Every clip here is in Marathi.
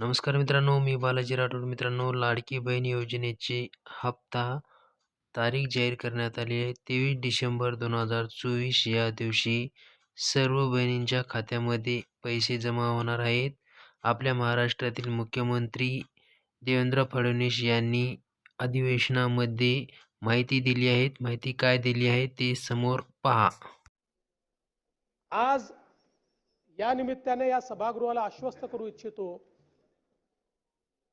नमस्कार मित्रांनो मी बालाजी राठोड. मित्रांनो लाडकी बहीण योजनेची हप्ता तारीख जाहीर करण्यात आली आहे. तेवीस डिसेंबर दोन हजार चोवीस या दिवशी सर्व बहिणींच्या खात्यामध्ये पैसे जमा होणार आहेत. आपल्या महाराष्ट्रातील मुख्यमंत्री देवेंद्र फडणवीस यांनी अधिवेशनामध्ये माहिती दिली आहे. माहिती काय दिली आहे ते समोर पहा. आज या निमित्ताने या सभागृहाला आश्वस्त करू इच्छितो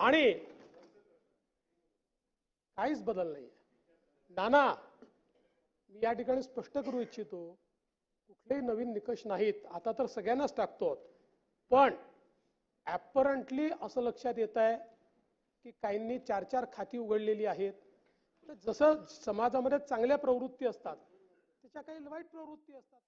आणि काहीच बदल नाही नाना मी या ठिकाणी स्पष्ट करू इच्छितो कुठलेही नवीन निकष नाहीत. आता तर सगळ्यांनाच टाकतो. पण ॲपरंटली असं लक्षात येत आहे की काहींनी चार चार खाती उघडलेली आहेत. तर जसं समाजामध्ये चांगल्या प्रवृत्ती असतात त्याच्या काही वाईट प्रवृत्ती असतात.